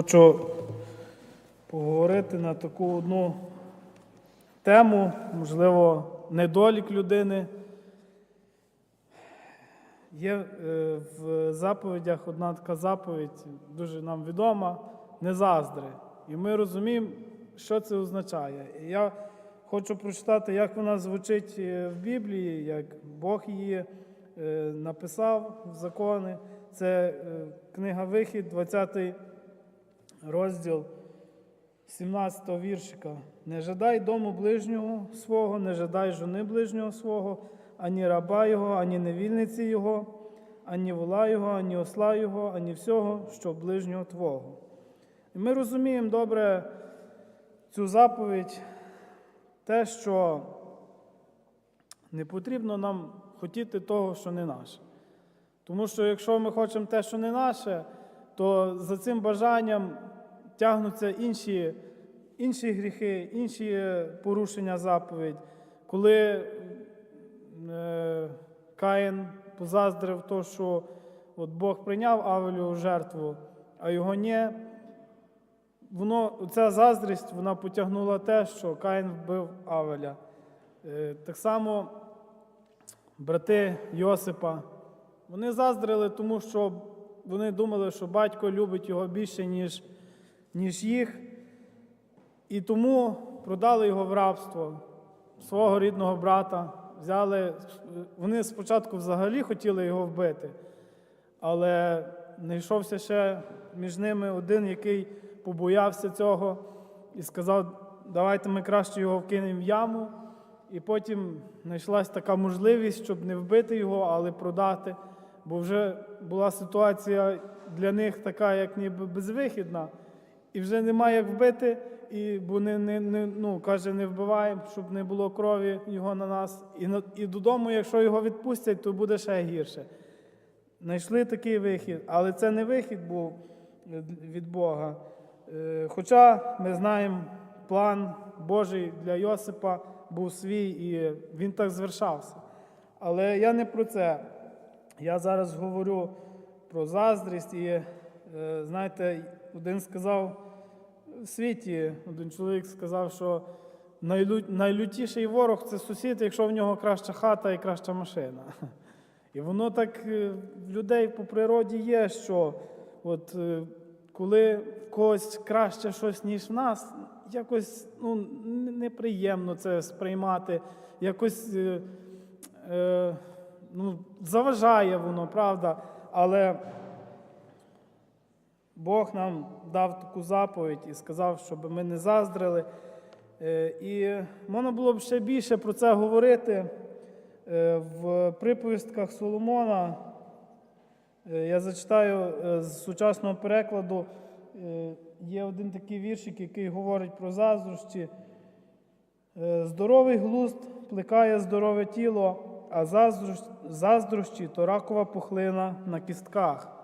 Хочу поговорити на таку одну тему, можливо, недолік людини. Є е, в заповідях одна така заповідь, дуже нам відома, не заздри. І ми розуміємо, що це означає. І я хочу прочитати, як вона звучить е, в Біблії, як Бог її е, написав в закони. Це книга Вихід, 20 розділ 17 віршика. Не жадай дому ближнього свого, не жадай жони ближнього свого, ані раба його, ані невільниці його, ані вола його, ані осла його, ані всього, що ближнього твого. І ми розуміємо добре цю заповідь, те, що не потрібно нам хотіти того, що не наше. Тому що якщо ми хочемо те, що не наше, то за цим бажанням тягнуться інші, інші гріхи, інші порушення заповідь. Коли е, Каїн позаздрив то, що от Бог прийняв Авелю жертву, а його ні, воно, ця заздрість вона потягнула те, що Каїн вбив Авеля. Е, так само брати Йосипа, вони заздрили, тому що вони думали, що батько любить його більше, ніж, ніж їх, і тому продали його в рабство свого рідного брата. Взяли, вони спочатку взагалі хотіли його вбити, але знайшовся ще між ними один, який побоявся цього і сказав, давайте ми краще його вкинемо в яму. І потім знайшлась така можливість, щоб не вбити його, але продати. Бо вже була ситуація для них така, як ніби безвихідна, і вже немає як вбити, і бо не, не, не, ну, каже, не вбиваємо, щоб не було крові його на нас. І, і додому, якщо його відпустять, то буде ще гірше. Знайшли такий вихід, але це не вихід був від Бога. Е, Хоча ми знаємо, план Божий для Йосипа був свій, і він так звершався. Але я не про це. Я зараз говорю про заздрість, і е, знаєте, один сказав в світі, один чоловік сказав, що найлю, найлютіший ворог це сусід, якщо в нього краща хата і краща машина. І воно так е, в людей по природі є, що от е, коли в когось краще щось, ніж в нас, якось ну, неприємно це сприймати, якось е, е, ну, заважає воно, правда. Але Бог нам дав таку заповідь і сказав, щоб ми не заздрили. Е, І можна було б ще більше про це говорити Е, в приповістках Соломона. Е, Я зачитаю з сучасного перекладу. Є один такий віршик, який говорить про заздрощі. Здоровий глузд плекає здорове тіло, а заздрощі то ракова пухлина на кістках.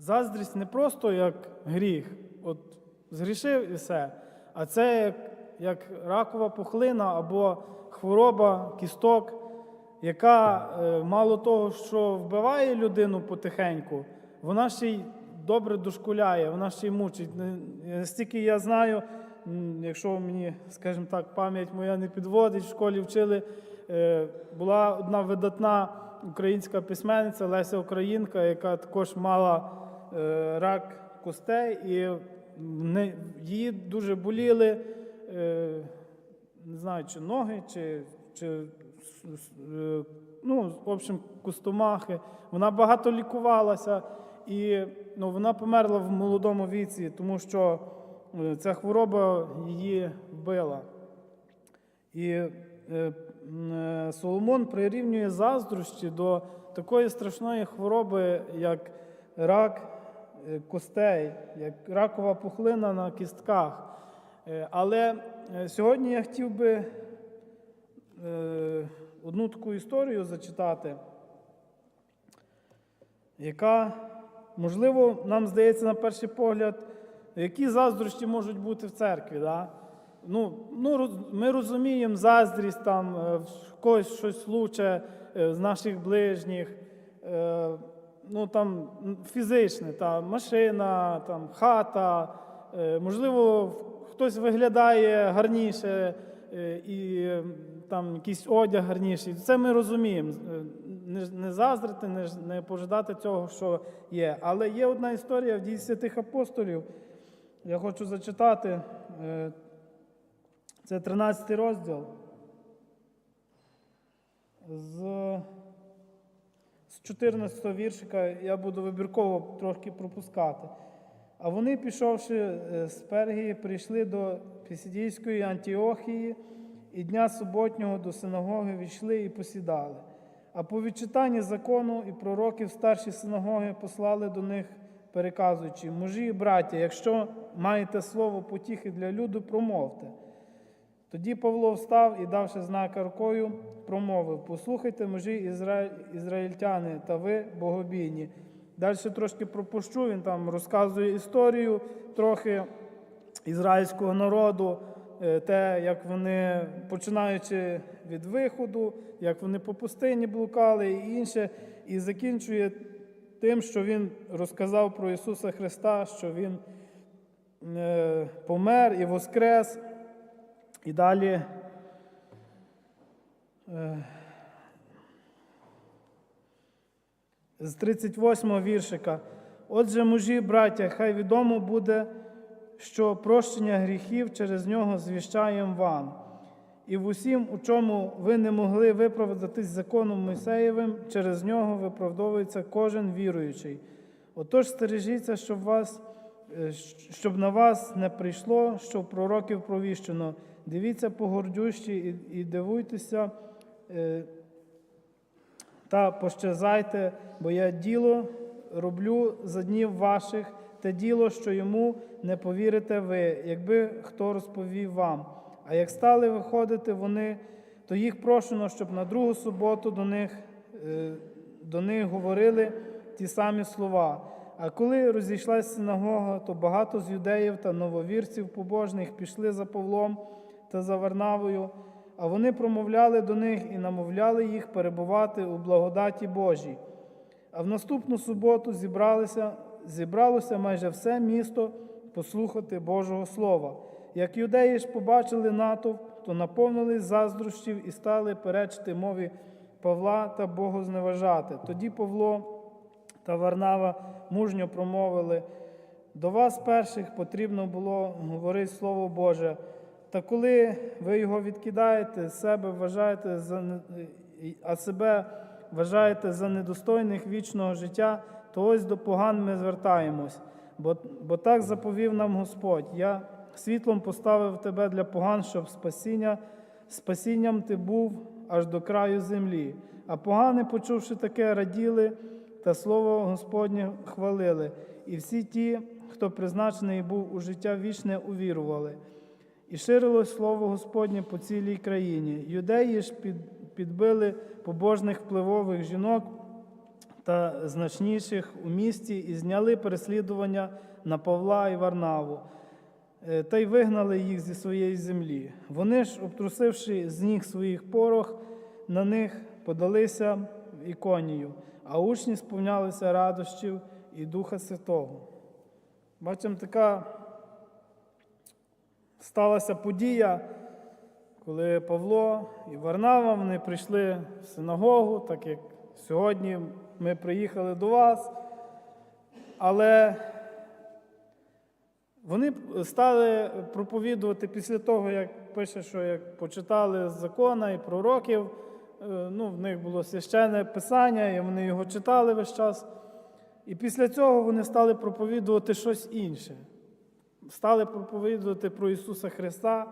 Заздрість не просто як гріх, от згрішив і все, а це як, як ракова пухлина або хвороба кісток, яка е, мало того, що вбиває людину потихеньку, вона ще й добре дошкуляє, вона ще й мучить. Настільки я знаю, якщо мені, скажімо так, пам'ять моя не підводить, в школі вчили, е, була одна видатна українська письменниця Леся Українка, яка також мала рак костей, і її дуже боліли, е, не знаю, чи ноги, чи, чи е, ну, в общем, костомахи. Вона багато лікувалася, і ну, вона померла в молодому віці, тому що е, ця хвороба її вбила. І е, е, Соломон прирівнює заздрощі до такої страшної хвороби, як рак е, костей, як ракова пухлина на кістках. Е, Але е, сьогодні я хотів би е, одну таку історію зачитати, яка, можливо, нам здається на перший погляд, які заздрощі можуть бути в церкві. Да? Ну, ну, ми розуміємо заздрість, там, е, в когось щось лучше е, з наших ближніх. Ну там фізичне, та машина, там хата, е, можливо, хтось виглядає гарніше е, і там якийсь одяг гарніший. Це ми розуміємо. Е, Не, заздрити, не, пожидати цього, що є. Але є одна історія в дії святих апостолів. Я хочу зачитати. Це 13 розділ. З, з 14 віршика я буду вибірково трошки пропускати. А вони, пішовши е, з Пергії, прийшли до Пісідійської Антіохії і дня суботнього до синагоги війшли і посідали. А по відчитанні закону і пророків старші синагоги послали до них, переказуючи, мужі і браття, якщо маєте слово потіхи для люду, промовте. Тоді Павло встав і, давши знак рукою, промовив: Послухайте, мужі ізра... ізраїльтяни та ви богобійні. Далі трошки пропущу, він там розказує історію трохи ізраїльського народу, е, те, як вони, починаючи від виходу, як вони по пустині блукали і інше, і закінчує тим, що він розказав про Ісуса Христа, що Він е, помер і воскрес. І далі. е, З 38 віршика. Отже, мужі, браття, хай відомо буде, що прощення гріхів через нього звіщаємо вам. І в усім, у чому ви не могли виправдатись законом Мойсеєвим, через нього виправдовується кожен віруючий. Отож, стережіться, щоб, вас, е, щоб на вас не прийшло, що пророків провіщено. Дивіться погордющі і, і дивуйтеся е, та пощазайте, бо я діло роблю за днів ваших, те діло, що йому не повірите ви, якби хто розповів вам. А як стали виходити вони, то їх прошено, щоб на другу суботу до них, е, до них говорили ті самі слова. А коли розійшлася синагога, то багато з юдеїв та нововірців побожних пішли за Павлом та за Варнавою, а вони промовляли до них і намовляли їх перебувати у благодаті Божій. А в наступну суботу зібралися, зібралося майже все місто послухати Божого Слова. Як юдеї ж побачили натовп, то наповнились заздрощів і стали перечити мові Павла та Богозневажати. Тоді Павло та Варнава мужньо промовили: до вас перших потрібно було говорити Слово Боже. Та коли ви його відкидаєте, себе вважаєте за а себе вважаєте за недостойних вічного життя, то ось до поган ми звертаємось. Бо, бо так заповів нам Господь. Я світлом поставив тебе для поган, щоб спасіння, спасінням ти був аж до краю землі. А погани, почувши таке, раділи та слово Господнє хвалили. І всі ті, хто призначений був у життя вічне, увірували. І ширилось слово Господнє по цілій країні. Юдеї ж підбили побожних впливових жінок та значніших у місті і зняли переслідування на Павла і Варнаву, е, та й вигнали їх зі своєї землі. Вони ж, обтрусивши з ніг своїх порох, на них подалися іконію, а учні сповнялися радощів і Духа Святого. Бачимо, така сталася подія, коли Павло і Варнава вони прийшли в синагогу, так як сьогодні ми приїхали до вас. Але вони стали проповідувати після того, як пише, що як почитали з закона і пророків, е, ну, в них було священне писання, і вони його читали весь час. І після цього вони стали проповідувати щось інше стали проповідувати про Ісуса Христа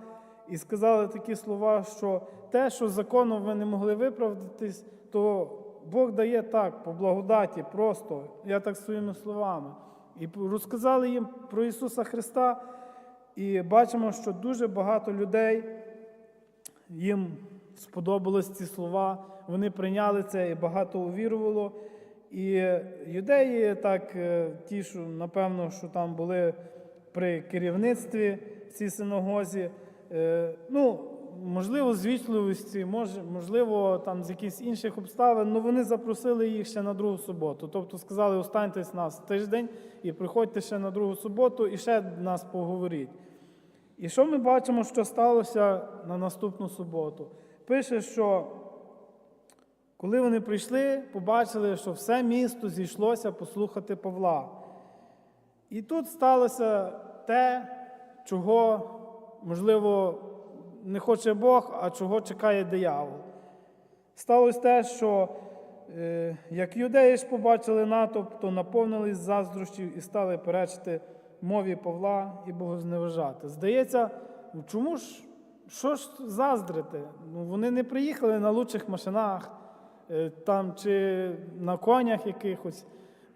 і сказали такі слова, що те, що законом ви не могли виправдатись, то Бог дає так, по благодаті, просто, я так своїми словами. І розказали їм про Ісуса Христа, і бачимо, що дуже багато людей їм сподобались ці слова, вони прийняли це і багато увірувало. І юдеї, так, е, ті, що, напевно, що там були при керівництві в цій синагозі, е, ну, можливо, з вічливості, можливо, там з якихось інших обставин, ну вони запросили їх ще на другу суботу. Тобто сказали, останьтесь нас тиждень і приходьте ще на другу суботу і ще нас поговоріть. І що ми бачимо, що сталося на наступну суботу? Пише, що коли вони прийшли, побачили, що все місто зійшлося послухати Павла. І тут сталося те, чого, можливо, не хоче Бог, а чого чекає диявол. Сталося те, що е, як юдеї ж побачили натовп, то наповнились заздрощів і стали перечити мові Павла і богозневажати. Здається, ну чому ж що ж заздрити? Ну, вони не приїхали на лучших машинах е, там, чи на конях якихось.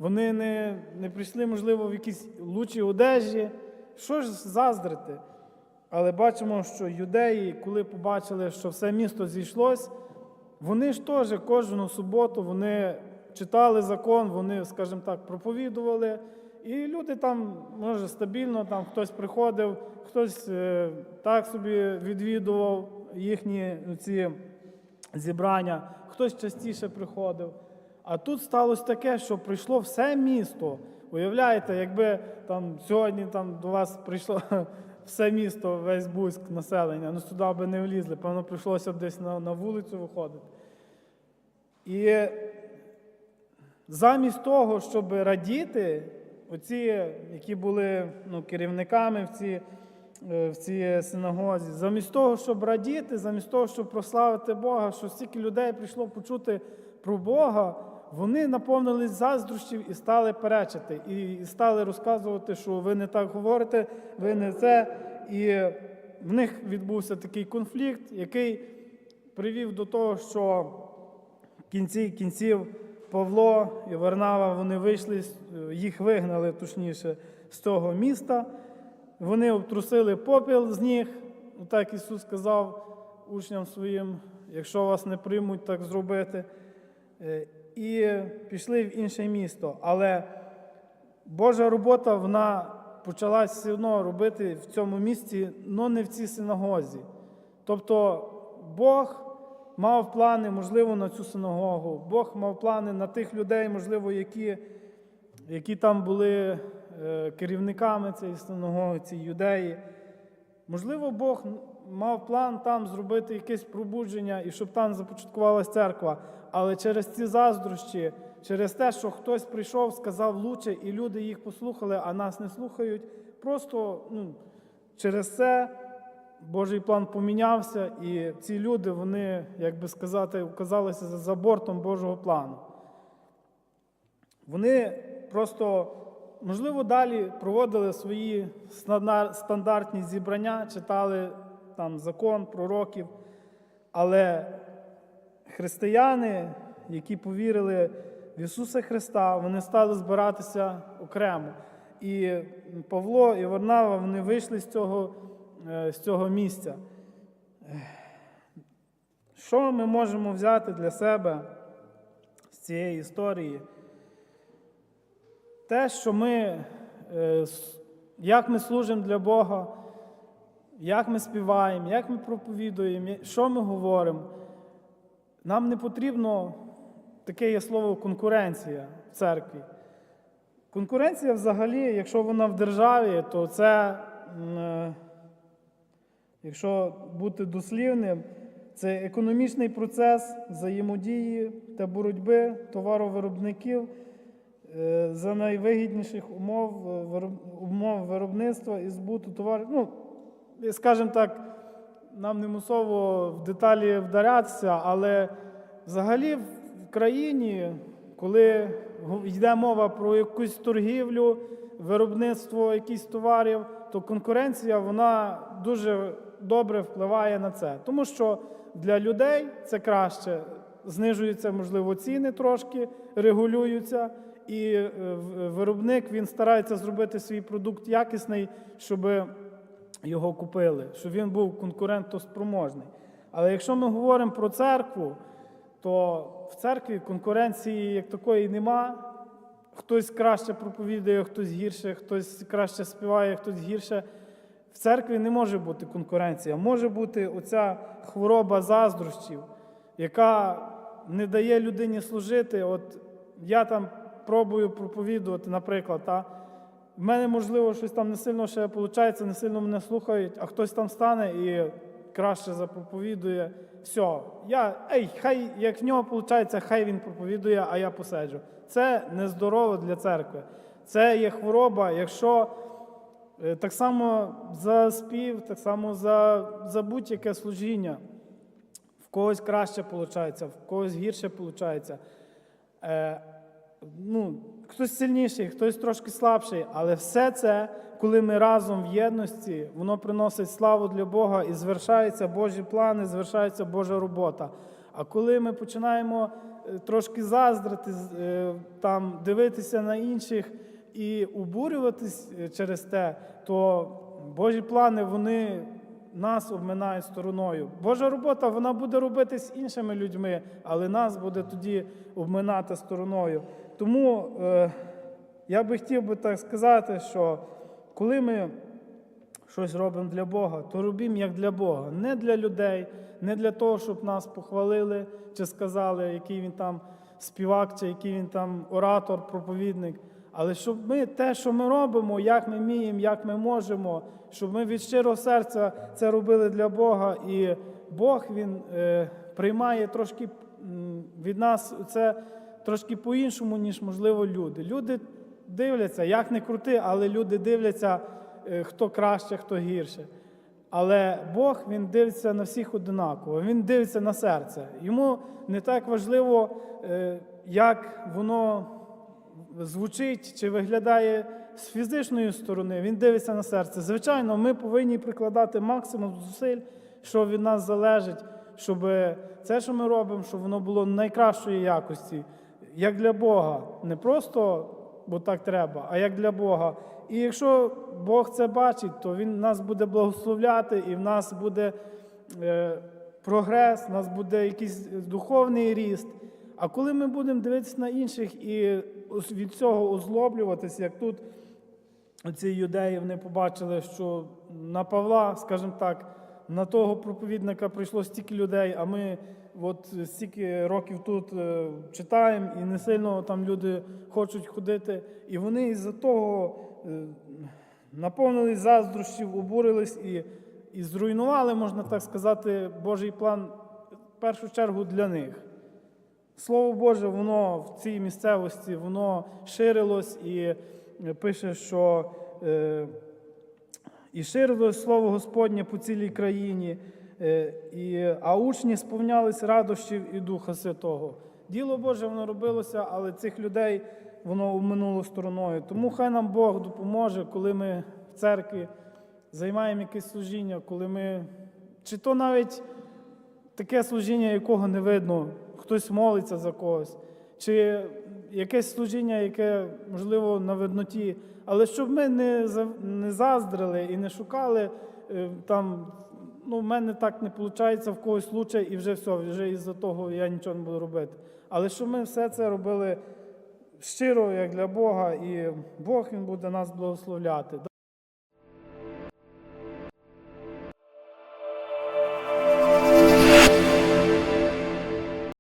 Вони не, не прийшли, можливо, в якісь лучші одежі. Що ж заздрити? Але бачимо, що юдеї, коли побачили, що все місто зійшлось, вони ж теж кожну суботу вони читали закон, вони, скажімо так, проповідували. І люди там, може, стабільно, там хтось приходив, хтось е, так собі відвідував їхні ці зібрання, хтось частіше приходив. А тут сталося таке, що прийшло все місто. Уявляєте, якби там сьогодні там до вас прийшло все місто, весь Буськ, населення, ну сюди би не влізли, певно, прийшлося б десь на, на вулицю виходити. І замість того, щоб радіти, оці, які були ну, керівниками в цій, е, в цій синагозі, замість того, щоб радіти, замість того, щоб прославити Бога, що стільки людей прийшло почути про Бога, вони наповнились заздрощів і стали перечити, і стали розказувати, що ви не так говорите, ви не це. І в них відбувся такий конфлікт, який привів до того, що в кінці кінців Павло і Варнава вони вийшли, їх вигнали точніше з цього міста. Вони обтрусили попіл з ніг. Так Ісус сказав учням своїм, якщо вас не приймуть, так зробити. І пішли в інше місто. Але Божа робота вона почалась все одно робити в цьому місці, але не в цій синагозі. Тобто Бог мав плани, можливо, на цю синагогу. Бог мав плани на тих людей, можливо, які, які там були е, керівниками цієї синагоги, цієї юдеї. Можливо, Бог мав план там зробити якесь пробудження і щоб там започаткувалася церква. Але через ці заздрощі, через те, що хтось прийшов, сказав лучше, і люди їх послухали, а нас не слухають, просто ну, через це Божий план помінявся, і ці люди, вони, як би сказати, оказалися за бортом Божого плану. Вони просто, можливо, далі проводили свої стандартні зібрання, читали там закон, пророків, але християни, які повірили в Ісуса Христа, вони стали збиратися окремо. І Павло і Варнава вони вийшли з цього, е, з цього місця. Що ми можемо взяти для себе з цієї історії? Те, що ми, е, як ми служимо для Бога, як ми співаємо, як ми проповідуємо, що ми говоримо. Нам не потрібно таке є слово конкуренція в церкві. Конкуренція взагалі, якщо вона в державі, то це, е, якщо бути дослівним, це економічний процес взаємодії та боротьби товаровиробників е, за найвигідніших умов, е, умов виробництва і збуту товарів. Ну, скажімо так, нам не мусово в деталі вдарятися, але взагалі в країні, коли йде мова про якусь торгівлю, виробництво якихось товарів, то конкуренція вона дуже добре впливає на це. Тому що для людей це краще, знижуються, можливо, ціни трошки, регулюються. І е, виробник він старається зробити свій продукт якісний, щоб його купили, щоб він був конкурентоспроможний. Але якщо ми говоримо про церкву, то в церкві конкуренції як такої нема. Хтось краще проповідує, хтось гірше, хтось краще співає, хтось гірше. в церкві не може бути конкуренція, може бути оця хвороба заздрощів, яка не дає людині служити. От я там пробую проповідувати, наприклад, та, в мене, можливо, щось там не сильно ще виходить, не сильно мене слухають, а хтось там стане і краще запроповідує. Все, я, ей, хай як в нього виходить, хай він проповідує, а я посиджу. Це нездорово для церкви. Це є хвороба, якщо е, так само за спів, так само за, за будь-яке служіння. В когось краще виходить, в когось гірше виходить. Е, ну, хтось сильніший, хтось трошки слабший, але все це, коли ми разом в єдності, воно приносить славу для Бога і звершаються Божі плани, звершається Божа робота. А коли ми починаємо е, трошки заздрити, е, там, дивитися на інших і обурюватись е, через те, то Божі плани вони нас обминають стороною. Божа робота вона буде робитись іншими людьми, але нас буде тоді обминати стороною. Тому е, я би хотів би так сказати, що коли ми щось робимо для Бога, то робимо як для Бога, не для людей, не для того, щоб нас похвалили чи сказали, який він там співак, чи який він там оратор, проповідник. Але щоб ми те, що ми робимо, як ми вміємо, як ми можемо, щоб ми від щирого серця це робили для Бога, і Бог він е, приймає трошки від нас це трошки по-іншому, ніж можливо люди. Люди дивляться, як не крути, але люди дивляться, е, хто краще, хто гірше. Але Бог він дивиться на всіх одинаково, він дивиться на серце. Йому не так важливо, е, як воно звучить чи виглядає з фізичної сторони, він дивиться на серце. Звичайно, ми повинні прикладати максимум зусиль, що від нас залежить, щоб це, що ми робимо, щоб воно було найкращої якості, як для Бога. Не просто бо так треба, а як для Бога. І якщо Бог це бачить, то Він нас буде благословляти, і в нас буде е, прогрес, у нас буде якийсь духовний ріст. А коли ми будемо дивитися на інших і від цього озлоблюватися, як тут ці юдеї вони побачили, що на Павла, скажімо так, на того проповідника прийшло стільки людей, а ми от стільки років тут е, читаємо, і не сильно там люди хочуть ходити. І вони із-за того е, наповнились заздрощів, обурились і, і зруйнували, можна так сказати, Божий план в першу чергу для них. Слово Боже, воно в цій місцевості воно ширилось і е, пише, що і ширилось слово Господнє по цілій країні, і, а учні сповнялись радощів і Духа Святого. Діло Боже, воно робилося, але цих людей воно обминуло стороною. Тому хай нам Бог допоможе, коли ми в церкві займаємо якесь служіння, коли ми, чи то навіть таке служіння, якого не видно, хтось молиться за когось, чи якесь служіння, яке, можливо, на видноті. Але щоб ми не, заздрили і не шукали е, там, ну, в мене так не виходить, в когось случай, і вже все, вже із-за того я нічого не буду робити. Але що ми все це робили щиро, як для Бога, і Бог він буде нас благословляти.